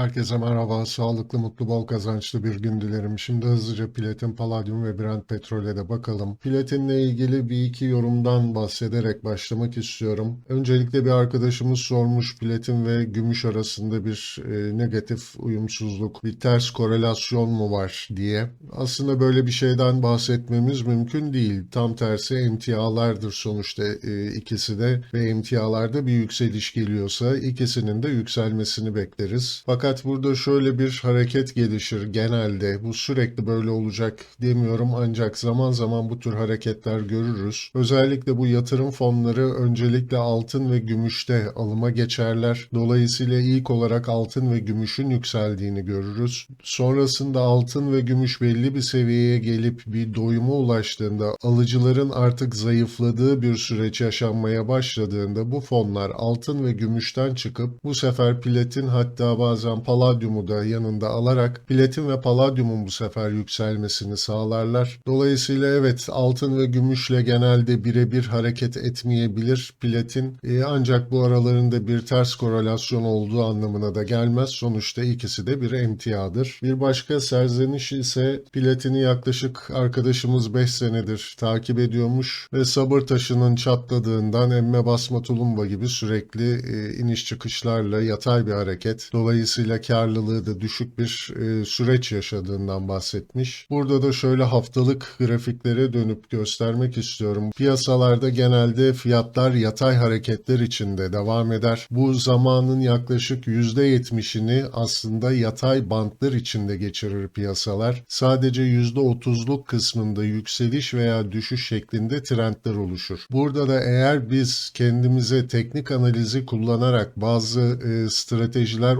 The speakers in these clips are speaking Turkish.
Herkese merhaba, sağlıklı, mutlu, bol kazançlı bir gün dilerim. Şimdi hızlıca platin, paladyum ve Brent petrole de bakalım. Platinle ilgili bir iki yorumdan bahsederek başlamak istiyorum. Öncelikle bir arkadaşımız sormuş platin ve gümüş arasında bir e, negatif uyumsuzluk, bir ters korelasyon mu var diye. Aslında böyle bir şeyden bahsetmemiz mümkün değil. Tam tersi emtialardır sonuçta e, ikisi de ve emtialarda bir yükseliş geliyorsa ikisinin de yükselmesini bekleriz. Fakat burada şöyle bir hareket gelişir genelde. Bu sürekli böyle olacak demiyorum ancak zaman zaman bu tür hareketler görürüz. Özellikle bu yatırım fonları öncelikle altın ve gümüşte alıma geçerler. Dolayısıyla ilk olarak altın ve gümüşün yükseldiğini görürüz. Sonrasında altın ve gümüş belli bir seviyeye gelip bir doyuma ulaştığında alıcıların artık zayıfladığı bir süreç yaşanmaya başladığında bu fonlar altın ve gümüşten çıkıp bu sefer platin hatta bazen paladyumu da yanında alarak platin ve paladyumun bu sefer yükselmesini sağlarlar. Dolayısıyla evet altın ve gümüşle genelde birebir hareket etmeyebilir platin E, ancak bu aralarında bir ters korelasyon olduğu anlamına da gelmez. Sonuçta ikisi de bir emtiadır. Bir başka serzeniş ise platini yaklaşık arkadaşımız 5 senedir takip ediyormuş ve sabır taşının çatladığından emme basma tulumba gibi sürekli e, iniş çıkışlarla yatay bir hareket. Dolayısıyla karlılığı da düşük bir e, süreç yaşadığından bahsetmiş. Burada da şöyle haftalık grafiklere dönüp göstermek istiyorum. Piyasalarda genelde fiyatlar yatay hareketler içinde devam eder. Bu zamanın yaklaşık %70'ini aslında yatay bantlar içinde geçirir piyasalar. Sadece %30'luk kısmında yükseliş veya düşüş şeklinde trendler oluşur. Burada da eğer biz kendimize teknik analizi kullanarak bazı e, stratejiler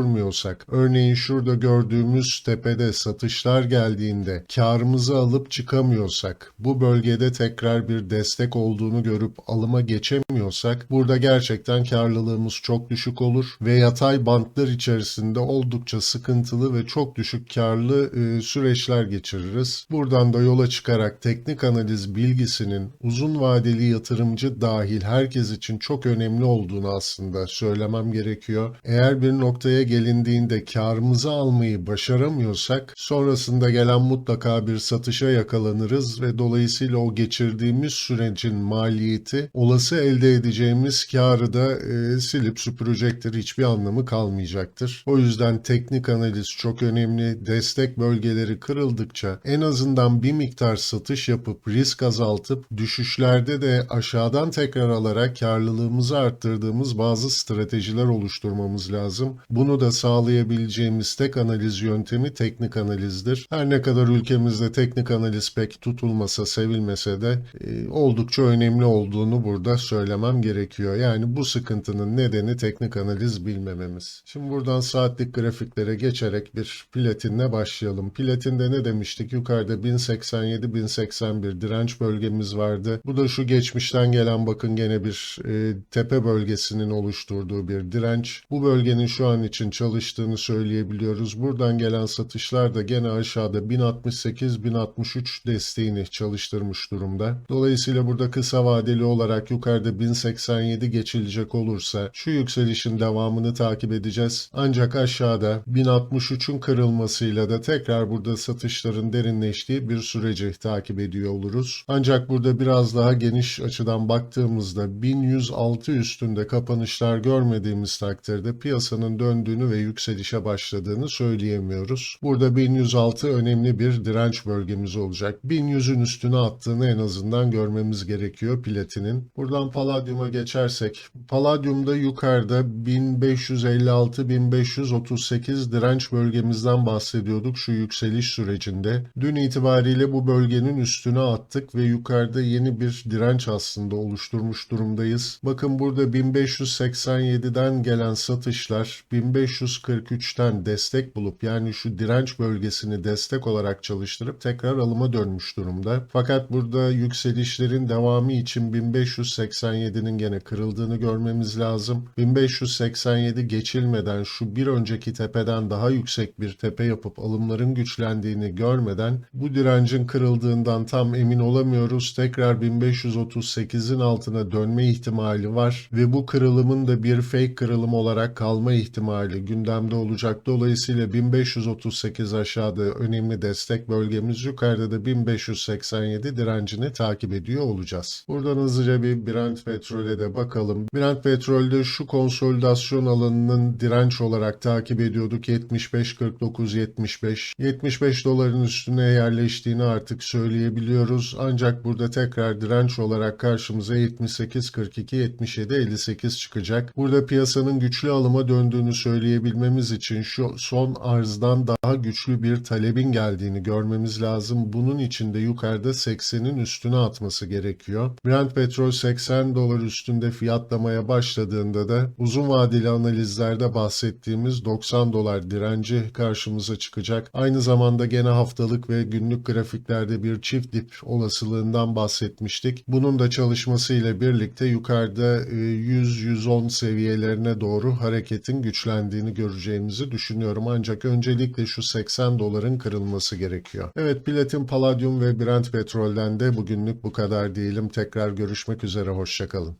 oluşturmuyorsak, örneğin şurada gördüğümüz tepede satışlar geldiğinde karımızı alıp çıkamıyorsak, bu bölgede tekrar bir destek olduğunu görüp alıma geçemiyorsak, burada gerçekten karlılığımız çok düşük olur ve yatay bantlar içerisinde oldukça sıkıntılı ve çok düşük karlı e, süreçler geçiririz. Buradan da yola çıkarak teknik analiz bilgisinin uzun vadeli yatırımcı dahil herkes için çok önemli olduğunu aslında söylemem gerekiyor. Eğer bir noktaya gelindiğinde karımızı almayı başaramıyorsak sonrasında gelen mutlaka bir satışa yakalanırız ve dolayısıyla o geçirdiğimiz sürecin maliyeti olası elde edeceğimiz karı da e, silip süpürecektir. Hiçbir anlamı kalmayacaktır. O yüzden teknik analiz çok önemli. Destek bölgeleri kırıldıkça en azından bir miktar satış yapıp risk azaltıp düşüşlerde de aşağıdan tekrar alarak karlılığımızı arttırdığımız bazı stratejiler oluşturmamız lazım. Bunu da sağlayabileceğimiz tek analiz yöntemi teknik analizdir. Her ne kadar ülkemizde teknik analiz pek tutulmasa, sevilmese de e, oldukça önemli olduğunu burada söylemem gerekiyor. Yani bu sıkıntının nedeni teknik analiz bilmememiz. Şimdi buradan saatlik grafiklere geçerek bir platinle başlayalım. Platinde ne demiştik? Yukarıda 1087-1081 direnç bölgemiz vardı. Bu da şu geçmişten gelen bakın gene bir e, tepe bölgesinin oluşturduğu bir direnç. Bu bölgenin şu an için çalıştığını söyleyebiliyoruz. Buradan gelen satışlar da gene aşağıda 1068-1063 desteğini çalıştırmış durumda. Dolayısıyla burada kısa vadeli olarak yukarıda 1087 geçilecek olursa şu yükselişin devamını takip edeceğiz. Ancak aşağıda 1063'ün kırılmasıyla da tekrar burada satışların derinleştiği bir süreci takip ediyor oluruz. Ancak burada biraz daha geniş açıdan baktığımızda 1106 üstünde kapanışlar görmediğimiz takdirde piyasanın döndüğünü ve yükselişe başladığını söyleyemiyoruz. Burada 1106 önemli bir direnç bölgemiz olacak. 1100'ün üstüne attığını en azından görmemiz gerekiyor platinin. Buradan paladyuma geçersek, paladyumda yukarıda 1556-1538 direnç bölgemizden bahsediyorduk şu yükseliş sürecinde. Dün itibariyle bu bölgenin üstüne attık ve yukarıda yeni bir direnç aslında oluşturmuş durumdayız. Bakın burada 1587'den gelen satışlar 1543'ten destek bulup yani şu direnç bölgesini destek olarak çalıştırıp tekrar alıma dönmüş durumda. Fakat burada yükselişlerin devamı için 1587'nin gene kırıldığını görmemiz lazım. 1587 geçilmeden şu bir önceki tepeden daha yüksek bir tepe yapıp alımların güçlendiğini görmeden bu direncin kırıldığından tam emin olamıyoruz. Tekrar 1538'in altına dönme ihtimali var ve bu kırılımın da bir fake kırılım olarak kalma ihtimali gündemde olacak. Dolayısıyla 1538 aşağıda önemli destek bölgemiz yukarıda da 1587 direncini takip ediyor olacağız. Buradan hızlıca bir Brent petrole de bakalım. Brent petrolde şu konsolidasyon alanının direnç olarak takip ediyorduk 75 49 75 75 doların üstüne yerleştiğini artık söyleyebiliyoruz. Ancak burada tekrar direnç olarak karşımıza 78 42 77 58 çıkacak. Burada piyasanın güçlü alıma döndüğünü söyleyebilmemiz için şu son arzdan daha güçlü bir talebin geldiğini görmemiz lazım. Bunun için de yukarıda 80'in üstüne atması gerekiyor. Brent petrol 80 dolar üstünde fiyatlamaya başladığında da uzun vadeli analizlerde bahsettiğimiz 90 dolar direnci karşımıza çıkacak. Aynı zamanda gene haftalık ve günlük grafiklerde bir çift dip olasılığından bahsetmiştik. Bunun da çalışmasıyla birlikte yukarıda e, 100-110 seviyelerine doğru hareketin güçlendiğini göreceğimizi düşünüyorum. Ancak öncelikle şu 80 doların kırılması gerekiyor. Evet platin, paladyum ve Brent petrolden de bugünlük bu kadar diyelim. Tekrar görüşmek üzere. Hoşçakalın.